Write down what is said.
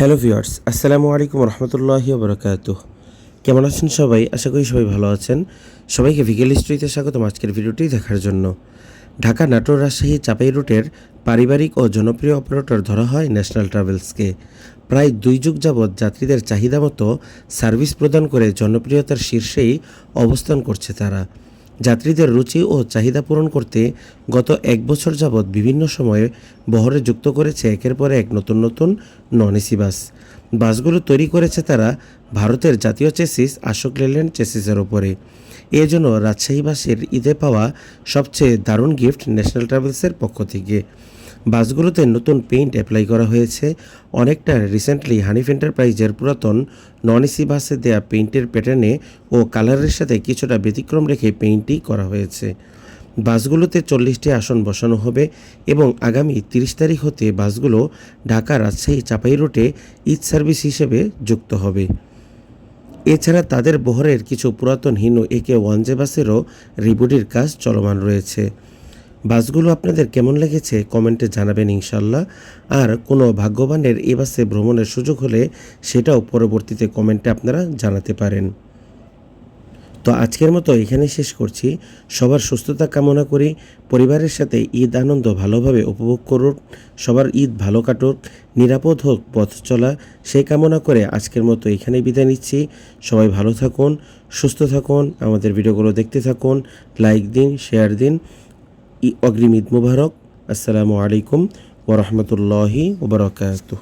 Hello viewers, আসসালামু আলাইকুম রহমতুল্লাহি বরকাত কেমন আছেন সবাই? আশা করি সবাই ভালো আছেন। সবাইকে ভিকেল হিস্ট্রিতে স্বাগতম আজকের ভিডিওটি দেখার জন্য। ঢাকা নাটোর রাজশাহী চাপাই রুটের পারিবারিক ও জনপ্রিয় অপারেটর ধরা হয় ন্যাশনাল ট্রাভেলসকে। প্রায় দুই যুগ যাবৎ যাত্রীদের চাহিদা মতো সার্ভিস প্রদান করে জনপ্রিয়তার শীর্ষেই অবস্থান করছে তারা। যাত্রীদের রুচি ও চাহিদা পূরণ করতে গত এক বছর যাবৎ বিভিন্ন সময়ে বহরে যুক্ত করেছে একের পর এক নতুন নতুন নন এসি বাস। বাসগুলো তৈরি করেছে তারা ভারতের জাতীয় চেসিস আশোক লেল্যান্ড চেসিসের ওপরে। এ জন্য রাজশাহীবাসীর ঈদে পাওয়া সবচেয়ে দারুণ গিফট ন্যাশনাল ট্রাভেলসের পক্ষ থেকে। বাসগুলোতে নতুন পেইন্ট অ্যাপ্লাই করা হয়েছে। অনেকটা রিসেন্টলি হানিফ এন্টারপ্রাইজের পুরাতন নন এসি বাসে দেয়া পেইন্টের প্যাটার্নে ও কালারের সাথে কিছুটা ব্যতিক্রম রেখে পেইন্টই করা হয়েছে। বাসগুলোতে চল্লিশটি আসন বসানো হবে এবং আগামী তিরিশ তারিখ হতে বাসগুলো ঢাকা রাজশাহী চাপাই রুটে ঈদ সার্ভিস হিসেবে যুক্ত হবে। এছাড়া তাদের বহরের কিছু পুরাতন হিনু একে ওয়ানজে বাসেরও রিবুডির কাজ চলমান রয়েছে। বাসগুলো আপনাদের কেমন লেগেছে কমেন্টে জানাবেন ইনশাল্লাহ। আর কোনো ভাগ্যবানের এ বাসে ভ্রমণের সুযোগ হলে সেটাও পরবর্তীতে কমেন্টে আপনারা জানাতে পারেন। তো আজকের মতো এখানে শেষ করছি। সবার সুস্থতা কামনা করি। পরিবারের সাথে ঈদ আনন্দ ভালোভাবে উপভোগ করুক সবার ঈদ ভালো কাটুক। নিরাপদ হোক পথ চলা। সেই কামনা করে আজকের মতো এখানেই বিদায় নিচ্ছি। সবাই ভালো থাকুন, সুস্থ থাকুন, আমাদের ভিডিওগুলো দেখতে থাকুন, লাইক দিন, শেয়ার দিন। অগ্রিম ঈদ মুবারক আসসালামু আলাইকুম ওরহমতুল্লাহি ওবরাকাতুহ